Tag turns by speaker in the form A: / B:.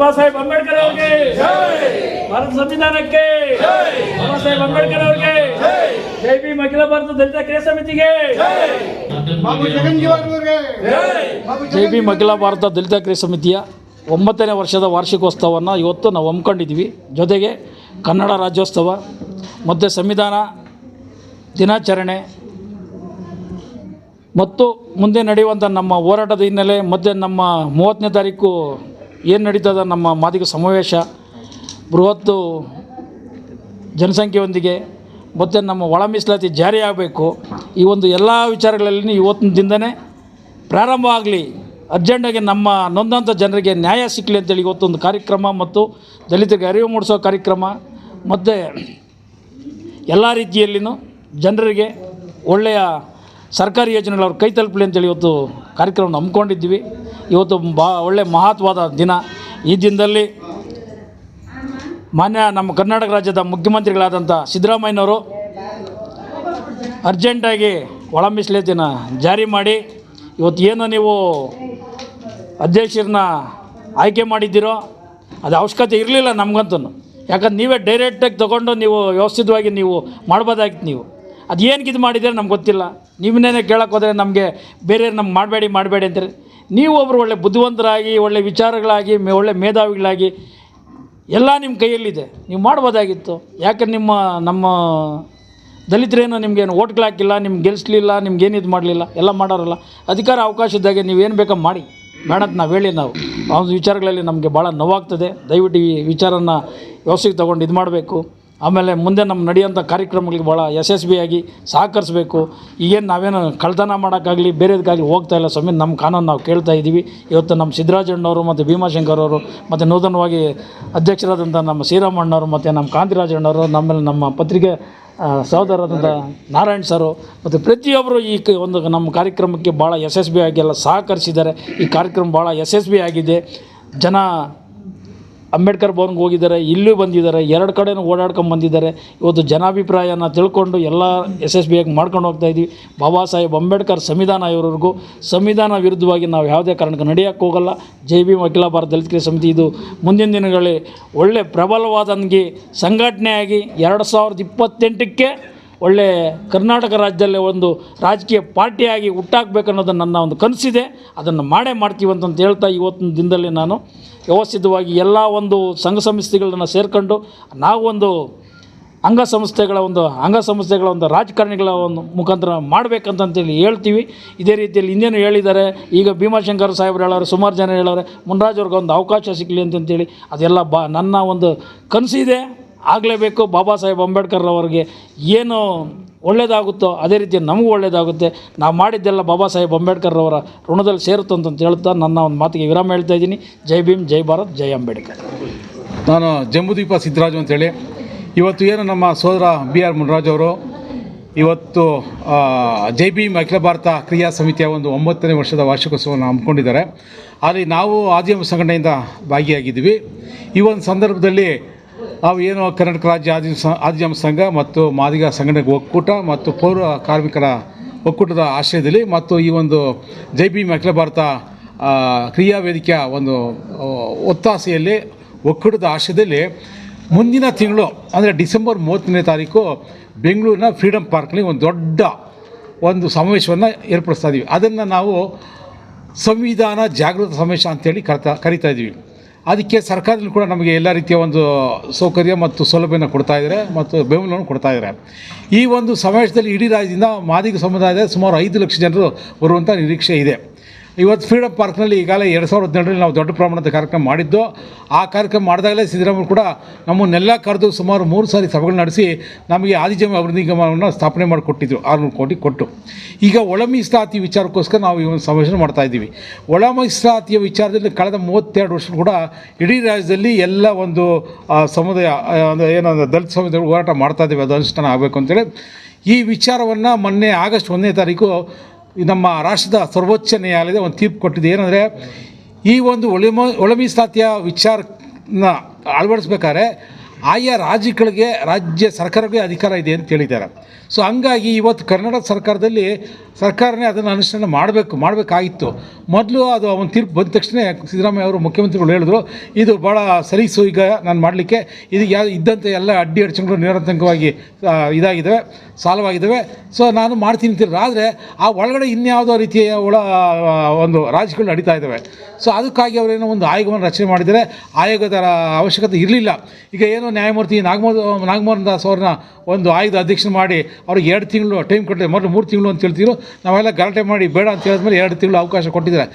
A: ಬಾಬಾ ಸಾಹೇಬ್ ಅಂಬೇಡ್ಕರ್ ಅವ್ರಿಗೆ. ಭಾರತ ಸಂವಿಧಾನಕ್ಕೆ. ಬಾಬಾ ಸಾಹೇಬ್ ಅಂಬೇಡ್ಕರ್ ಅವ್ರಿಗೆ. ಜೈ ಭೀಮ್ ಅಖಿಲ ಭಾರತ ದಲಿತ ಕ್ರಿಯಾ ಸಮಿತಿಗೆ.
B: ಜೈ ಭೀಮ್ ಅಖಿಲ ಭಾರತ ದಲಿತ ಕ್ರಿಯಾ ಸಮಿತಿಯ ಒಂಬತ್ತನೇ ವರ್ಷದ ವಾರ್ಷಿಕೋತ್ಸವವನ್ನು ಇವತ್ತು ನಾವು ಹಮ್ಮಿಕೊಂಡಿದ್ದೀವಿ. ಜೊತೆಗೆ ಕನ್ನಡ ರಾಜ್ಯೋತ್ಸವ ಮತ್ತು ಸಂವಿಧಾನ ದಿನಾಚರಣೆ ಮತ್ತು ಮುಂದೆ ನಡೆಯುವಂಥ ನಮ್ಮ ಹೋರಾಟದ ಹಿನ್ನೆಲೆ ಮತ್ತು ನಮ್ಮ ಮೂವತ್ತನೇ ತಾರೀಕು ಏನು ನಡೀತದ ನಮ್ಮ ಮಾದಿಗ ಸಮಾವೇಶ? ಬೃಹತ್ತು ಜನಸಂಖ್ಯೆಯೊಂದಿಗೆ, ಮತ್ತು ನಮ್ಮ ಒಳ ಮೀಸಲಾತಿ ಜಾರಿ ಆಗಬೇಕು. ಈ ಒಂದು ಎಲ್ಲ ವಿಚಾರಗಳಲ್ಲಿ ಇವತ್ತಿನ ಪ್ರಾರಂಭ ಆಗಲಿ. ಅರ್ಜೆಂಟಾಗಿ ನಮ್ಮ ನೊಂದಂಥ ಜನರಿಗೆ ನ್ಯಾಯ ಸಿಕ್ಕಲಿ ಅಂತೇಳಿ ಇವತ್ತೊಂದು ಕಾರ್ಯಕ್ರಮ ಮತ್ತು ದಲಿತರಿಗೆ ಅರಿವು ಮೂಡಿಸೋ ಕಾರ್ಯಕ್ರಮ, ಮತ್ತು ಎಲ್ಲ ರೀತಿಯಲ್ಲಿಯೂ ಜನರಿಗೆ ಒಳ್ಳೆಯ ಸರ್ಕಾರಿ ಯೋಜನೆಗಳು ಅವ್ರ ಕೈ ತಲುಪಲಿ ಅಂತೇಳಿ ಇವತ್ತು ಕಾರ್ಯಕ್ರಮ ಹಮ್ಮಿಕೊಂಡಿದ್ವಿ ಇವತ್ತು ಬಾ ಒಳ್ಳೆಯ ಮಹತ್ವದ ದಿನ. ಈ ದಿನದಲ್ಲಿ ಮಾನ್ಯ ನಮ್ಮ ಕರ್ನಾಟಕ ರಾಜ್ಯದ ಮುಖ್ಯಮಂತ್ರಿಗಳಾದಂಥ ಸಿದ್ದರಾಮಯ್ಯನವರು ಅರ್ಜೆಂಟಾಗಿ ಒಳ ಜಾರಿ ಮಾಡಿ ಇವತ್ತು ಏನು ನೀವು ಅಧ್ಯಕ್ಷರನ್ನ ಆಯ್ಕೆ ಮಾಡಿದ್ದೀರೋ ಅದು ಅವಶ್ಯಕತೆ ಇರಲಿಲ್ಲ ನಮಗಂತೂ. ಯಾಕಂದ್ರೆ ನೀವೇ ಡೈರೆಕ್ಟಾಗಿ ತೊಗೊಂಡು ನೀವು ವ್ಯವಸ್ಥಿತವಾಗಿ ನೀವು ಮಾಡ್ಬೋದಾಗಿತ್ತು ನೀವು. ಅದು ಏನಕ್ಕೆ ಇದು ಮಾಡಿದ್ದೀರ ನಮ್ಗೆ ಗೊತ್ತಿಲ್ಲ. ನೀವನ್ನೇನೇ ಕೇಳೋಕ್ಕೋದ್ರೆ ನಮಗೆ ಬೇರೆಯವ್ರು ನಮ್ಗೆ ಮಾಡಬೇಡಿ ಮಾಡಬೇಡಿ ಅಂತಾರೆ. ನೀವು ಒಬ್ಬರು ಒಳ್ಳೆ ಬುದ್ಧಿವಂತರಾಗಿ, ಒಳ್ಳೆ ವಿಚಾರಗಳಾಗಿ ಒಳ್ಳೆ ಮೇಧಾವಿಗಳಾಗಿ, ಎಲ್ಲ ನಿಮ್ಮ ಕೈಯಲ್ಲಿದೆ. ನೀವು ಮಾಡ್ಬೋದಾಗಿತ್ತು. ಯಾಕೆ ನಿಮ್ಮ, ನಮ್ಮ ದಲಿತರೇನು ನಿಮಗೇನು ಓಟ್ಗಳು ಹಾಕಿಲ್ಲ ನಿಮ್ಗೆ ಗೆಲ್ಲಿಸ್ಲಿಲ್ಲ ನಿಮ್ಗೇನು ಇದು ಮಾಡಲಿಲ್ಲ, ಎಲ್ಲ ಮಾಡೋರಲ್ಲ. ಅಧಿಕಾರ ಅವಕಾಶ ಇದ್ದಾಗೆ ನೀವೇನು ಬೇಕೋ ಮಾಡಿ. ಬೇಡಂತ ನಾವು ಹೇಳಿ ನಾವು. ಆ ಒಂದು ವಿಚಾರಗಳಲ್ಲಿ ನಮಗೆ ಭಾಳ ನೋವಾಗ್ತದೆ. ದಯವಿಟ್ಟು ಈ ವಿಚಾರನ ವ್ಯವಸ್ಥೆಗೆ ತೊಗೊಂಡು ಇದು ಮಾಡಬೇಕು. ಆಮೇಲೆ ಮುಂದೆ ನಮ್ಮ ನಡೆಯುವಂಥ ಕಾರ್ಯಕ್ರಮಗಳಿಗೆ ಭಾಳ ಯಶಸ್ವಿಯಾಗಿ ಸಹಕರಿಸಬೇಕು. ಈಗೇನು ನಾವೇನು ಕಳ್ಳತನ ಮಾಡೋಕ್ಕಾಗಲಿ, ಬೇರೆದಕ್ಕಾಗಲಿ ಹೋಗ್ತಾ ಇಲ್ಲ ಸ್ವಾಮಿ. ನಮ್ಮ ಕಾನೂನು ನಾವು ಕೇಳ್ತಾ ಇದ್ದೀವಿ. ಇವತ್ತು ನಮ್ಮ ಸಿದ್ದರಾಜಣ್ಣವರು ಮತ್ತು ಭೀಮಾಶಂಕರ್ ಅವರು ಮತ್ತು ನೂತನವಾಗಿ ಅಧ್ಯಕ್ಷರಾದಂಥ ನಮ್ಮ ಶ್ರೀರಾಮಣ್ಣವರು ಮತ್ತು ನಮ್ಮ ಕಾಂತಿರಾಜಣ್ಣವರು ನಮ್ಮಲ್ಲಿ ನಮ್ಮ ಪತ್ರಿಕೆ ಸಹೋದರಾದಂಥ ನಾರಾಯಣ್ ಸರು ಮತ್ತು ಪ್ರತಿಯೊಬ್ಬರು ಈ ಒಂದು ನಮ್ಮ ಕಾರ್ಯಕ್ರಮಕ್ಕೆ ಭಾಳ ಯಶಸ್ವಿಯಾಗಿ ಎಲ್ಲ ಸಹಕರಿಸಿದ್ದಾರೆ. ಈ ಕಾರ್ಯಕ್ರಮ ಭಾಳ ಯಶಸ್ವಿಯಾಗಿದೆ. ಜನ ಅಂಬೇಡ್ಕರ್ ಭವನ್ಗೆ ಹೋಗಿದ್ದಾರೆ, ಇಲ್ಲೂ ಬಂದಿದ್ದಾರೆ, ಎರಡು ಕಡೆನೂ ಓಡಾಡ್ಕೊಂಡು ಬಂದಿದ್ದಾರೆ. ಇವತ್ತು ಜನಾಭಿಪ್ರಾಯನ ತಿಳ್ಕೊಂಡು ಎಲ್ಲ ಯಶಸ್ವಿಯಾಗಿ ಮಾಡ್ಕೊಂಡು ಹೋಗ್ತಾ ಇದ್ದೀವಿ ಬಾಬಾ ಸಾಹೇಬ್ ಅಂಬೇಡ್ಕರ್ ಸಂವಿಧಾನ ಇರೋರಿಗೂ ಸಂವಿಧಾನ ವಿರುದ್ಧವಾಗಿ ನಾವು ಯಾವುದೇ ಕಾರಣಕ್ಕೆ ನಡೆಯೋಕ್ಕೆ ಹೋಗಲ್ಲ. ಜೈ ಭೀಮ್ ಅಖಿಲ ಭಾರತ ದಲಿತ ಸಮಿತಿ ಇದು ಮುಂದಿನ ದಿನಗಳಲ್ಲಿ ಒಳ್ಳೆ ಪ್ರಬಲವಾದಂಗೆ ಸಂಘಟನೆಯಾಗಿ ಎರಡು ಸಾವಿರದ ಇಪ್ಪತ್ತೆಂಟಕ್ಕೆ ಒಳ್ಳೆ ಕರ್ನಾಟಕ ರಾಜ್ಯದಲ್ಲೇ ಒಂದು ರಾಜಕೀಯ ಪಾರ್ಟಿಯಾಗಿ ಹುಟ್ಟಾಕಬೇಕನ್ನೋದು ನನ್ನ ಒಂದು ಕನಸಿದೆ. ಅದನ್ನು ಮಾಡೇ ಮಾಡ್ತೀವಿ ಅಂತಂತ ಹೇಳ್ತಾ ಇವತ್ತಿನ ದಿನದಲ್ಲಿ ನಾನು. ವ್ಯವಸ್ಥಿತವಾಗಿ ಎಲ್ಲ ಒಂದು ಸಂಘ ಸಂಸ್ಥೆಗಳನ್ನು ಸೇರ್ಕೊಂಡು ನಾವು ಒಂದು ಅಂಗಸಂಸ್ಥೆಗಳ ಒಂದು ಅಂಗಸಂಸ್ಥೆಗಳ ಒಂದು ರಾಜಕಾರಣಿಗಳ ಒಂದು ಮುಖಾಂತರ ಮಾಡಬೇಕಂತಂತೇಳಿ ಹೇಳ್ತೀವಿ. ಇದೇ ರೀತಿಯಲ್ಲಿ ಇನ್ನೇನು ಹೇಳಿದ್ದಾರೆ, ಈಗ ಭೀಮಾಶಂಕರ್ ಸಾಹೇಬ್ರು ಹೇಳೋರು, ಸುಮಾರು ಜನ ಹೇಳೋರೆ, ಮುನ್ರಾಜ್ ಅವ್ರಿಗೆ ಒಂದು ಅವಕಾಶ ಸಿಗಲಿ ಅಂತಂತೇಳಿ ಅದೆಲ್ಲ ಬಾ ನನ್ನ ಒಂದು ಕನಸಿದೆ. ಆಗಲೇಬೇಕು ಬಾಬಾ ಸಾಹೇಬ್ ಅಂಬೇಡ್ಕರ್ ಅವರಿಗೆ ಏನು ಒಳ್ಳೆಯದಾಗುತ್ತೋ ಅದೇ ರೀತಿ ನಮಗೂ ಒಳ್ಳೆಯದಾಗುತ್ತೆ ನಾವು ಮಾಡಿದ್ದೆಲ್ಲ ಬಾಬಾ ಸಾಹೇಬ್ ಅಂಬೇಡ್ಕರ್ ಅವರ ಋಣದಲ್ಲಿ ಸೇರುತ್ತಂತಂತ ಹೇಳ್ತಾ ನನ್ನ ಒಂದು ಮಾತಿಗೆ ವಿರಾಮ ಹೇಳ್ತಾ ಇದ್ದೀನಿ. ಜೈ ಭೀಮ್, ಜೈ ಭಾರತ್, ಜೈ ಅಂಬೇಡ್ಕರ್.
C: ನಾನು ಜಂಬುದೀಪ ಸಿದ್ದರಾಜು ಅಂತೇಳಿ. ಇವತ್ತು ಏನು ನಮ್ಮ ಸೋದರ ಬಿ ಆರ್ ಮುನರಾಜ್ ಅವರು, ಇವತ್ತು ಜೈ ಭೀಮ್ ಅಖಿಲ ಭಾರತ ಕ್ರಿಯಾ ಸಮಿತಿಯ ಒಂದು ಒಂಬತ್ತನೇ ವರ್ಷದ ವಾರ್ಷಿಕೋತ್ಸವವನ್ನು ಹಮ್ಮಿಕೊಂಡಿದ್ದಾರೆ. ಅಲ್ಲಿ ನಾವು ಆದಿಮ ಸಂಘಟನೆಯಿಂದ ಭಾಗಿಯಾಗಿದ್ದೀವಿ. ಈ ಒಂದು ಸಂದರ್ಭದಲ್ಲಿ ನಾವು ಏನು ಕರ್ನಾಟಕ ರಾಜ್ಯ ಆದಿಮ ಆದಿಜಾಮ ಸಂಘ ಮತ್ತು ಮಾದಿಗ ಸಂಘಟನೆ ಒಕ್ಕೂಟ ಮತ್ತು ಪೌರ ಕಾರ್ಮಿಕರ ಒಕ್ಕೂಟದ ಆಶ್ರಯದಲ್ಲಿ ಮತ್ತು ಈ ಒಂದು ಜೈ ಬಿ ಅಖಿಲ ಭಾರತ ಕ್ರಿಯಾ ವೇದಿಕೆಯ ಒಂದು ಒತ್ತಾಸೆಯಲ್ಲಿ ಒಕ್ಕೂಟದ ಆಶ್ರಯದಲ್ಲಿ ಮುಂದಿನ ತಿಂಗಳು, ಅಂದರೆ ಡಿಸೆಂಬರ್ ಮೂವತ್ತನೇ ತಾರೀಕು ಬೆಂಗಳೂರಿನ ಫ್ರೀಡಮ್ ಪಾರ್ಕ್ನಲ್ಲಿ ಒಂದು ದೊಡ್ಡ ಒಂದು ಸಮಾವೇಶವನ್ನು ಏರ್ಪಡಿಸ್ತಾ ಇದ್ದೀವಿ ಅದನ್ನು ನಾವು ಸಂವಿಧಾನ ಜಾಗೃತ ಸಮಾವೇಶ ಅಂತೇಳಿ ಕರಿತಾ ಕರಿತಾ ಇದ್ದೀವಿ ಅದಕ್ಕೆ ಸರ್ಕಾರದಲ್ಲಿ ಕೂಡ ನಮಗೆ ಎಲ್ಲ ರೀತಿಯ ಒಂದು ಸೌಕರ್ಯ ಮತ್ತು ಸೌಲಭ್ಯನ ಕೊಡ್ತಾ ಇದ್ದಾರೆ ಮತ್ತು ಬೆಂಬಲವನ್ನು ಕೊಡ್ತಾ ಇದ್ದಾರೆ. ಈ ಒಂದು ಸಮಾವೇಶದಲ್ಲಿ ಇಡೀ ರಾಜ್ಯದಿಂದ ಮಾದಿಗ ಸಮುದಾಯದ ಸುಮಾರು ಐದು ಲಕ್ಷ ಜನರು ಬರುವಂಥ ನಿರೀಕ್ಷೆ ಇದೆ. ಇವತ್ತು ಫ್ರೀಡಮ್ ಪಾರ್ಕ್ನಲ್ಲಿ ಈಗಾಗಲೇ ಎರಡು ಸಾವಿರದ ಹದಿನೆಂಟರಲ್ಲಿ ನಾವು ದೊಡ್ಡ ಪ್ರಮಾಣದ ಕಾರ್ಯಕ್ರಮ ಮಾಡಿದ್ದು. ಆ ಕಾರ್ಯಕ್ರಮ ಮಾಡಿದಾಗಲೇ ಸಿದ್ದರಾಮಯ್ಯ ಕೂಡ ನಮ್ಮನ್ನೆಲ್ಲ ಕರೆದು ಸುಮಾರು ಮೂರು ಸಾರಿ ಸಭೆಗಳು ನಡೆಸಿ ನಮಗೆ ಆದಿಜಮ ಅಭಿವೃದ್ಧಿ ನಿಗಮವನ್ನು ಸ್ಥಾಪನೆ ಮಾಡಿಕೊಟ್ಟಿದ್ರು. ಆರುನೂರು ಕೋಟಿ ಕೊಟ್ಟು. ಈಗ ಒಳ ಮೀಸಲಾತಿ ವಿಚಾರಕ್ಕೋಸ್ಕರ ನಾವು ಈ ಒಂದು ಸಮಾವೇಶ ಮಾಡ್ತಾ ಇದ್ದೀವಿ. ಒಳ ಮೀಸಲಾತಿಯ ವಿಚಾರದಲ್ಲಿ ಕಳೆದ ಮೂವತ್ತೆರಡು ವರ್ಷ ಕೂಡ ಇಡೀ ರಾಜ್ಯದಲ್ಲಿ ಎಲ್ಲ ಒಂದು ಸಮುದಾಯ ಅಂದರೆ ಏನಂದ್ರೆ ದಲಿತ ಸಮುದಾಯ ಹೋರಾಟ ಮಾಡ್ತಾ ಇದ್ದೀವಿ. ಅದು ಅನುಷ್ಠಾನ ಆಗಬೇಕು ಅಂತೇಳಿ. ಈ ವಿಚಾರವನ್ನು ಮೊನ್ನೆ ಆಗಸ್ಟ್ ಒಂದನೇ ತಾರೀಕು ನಮ್ಮ ರಾಷ್ಟ್ರದ ಸರ್ವೋಚ್ಚ ನ್ಯಾಯಾಲಯದ ಒಂದು ತೀರ್ಪು ಕೊಟ್ಟಿದೆ. ಏನಂದರೆ ಈ ಒಂದು ಒಳ ಒಳ ಮೀಸಲಾತಿಯ ವಿಚಾರನ ಅಳವಡಿಸ್ಬೇಕಾದ್ರೆ ಆಯಾ ರಾಜ್ಯಗಳಿಗೆ ರಾಜ್ಯ ಸರ್ಕಾರಕ್ಕೆ ಅಧಿಕಾರ ಇದೆ ಅಂತ ಹೇಳಿದ್ದಾರೆ. ಸೊ ಹಂಗಾಗಿ ಇವತ್ತು ಕರ್ನಾಟಕ ಸರ್ಕಾರದಲ್ಲಿ ಸರ್ಕಾರನೇ ಅದನ್ನು ಅನುಷ್ಠಾನ ಮಾಡಬೇಕು ಮಾಡಬೇಕಾಗಿತ್ತು. ಮೊದಲು ಅದು ಅವನ ತೀರ್ಪು ಬಂದ ತಕ್ಷಣ ಸಿದ್ದರಾಮಯ್ಯ ಅವರು ಮುಖ್ಯಮಂತ್ರಿಗಳು ಹೇಳಿದ್ರು ಇದು ಭಾಳ ಸಲೀಸು ಈಗ ನಾನು ಮಾಡಲಿಕ್ಕೆ ಇದು ಯಾ ಇದ್ದಂಥ ಎಲ್ಲ ಅಡ್ಡಿ ಅಡಚಣೆಗಳು ನಿರಂತರವಾಗಿ ಆ, ಇದಾಗಿದ್ದಾವೆ ಸಾಲವಾಗಿದ್ದಾವೆ ಸೊ ನಾನು ಮಾಡ್ತೀನಿ ಅಂತಿದ್ರು. ಆದರೆ ಆ ಒಳಗಡೆ ಇನ್ಯಾವುದೋ ರೀತಿಯ ಒಳ ಒಂದು ರಾಜ್ಯಗಳು ನಡೀತಾ ಇದ್ದಾವೆ ಸೊ ಅದಕ್ಕಾಗಿ ಅವರೇನೋ ಒಂದು ಆಯೋಗವನ್ನು ರಚನೆ ಮಾಡಿದರೆ ಆಯೋಗದ ಅವಶ್ಯಕತೆ ಇರಲಿಲ್ಲ. ಈಗ ಏನೋ ನ್ಯಾಯಮೂರ್ತಿ ನಾಗಮೋ ನಾಗಮೋಹನ್ ದಾಸ್ ಅವ್ರನ್ನ ಒಂದು ಆಯ್ದ ಅಧ್ಯಕ್ಷನ ಮಾಡಿ ಅವ್ರಿಗೆ ಎರಡು ತಿಂಗಳು ಟೈಮ್ ಕೊಟ್ಟಿದ್ದಾರೆ. ಮೊದಲು ಮೂರು ತಿಂಗಳು ಅಂತ ಹೇಳ್ತಿದ್ರು. ನಾವೆಲ್ಲ ಗಲಾಟೆ ಮಾಡಿ ಬೇಡ ಅಂತ ಹೇಳಿದ್ಮೇಲೆ ಎರಡು ತಿಂಗಳು ಅವಕಾಶ ಕೊಟ್ಟಿದ್ದಾರೆ.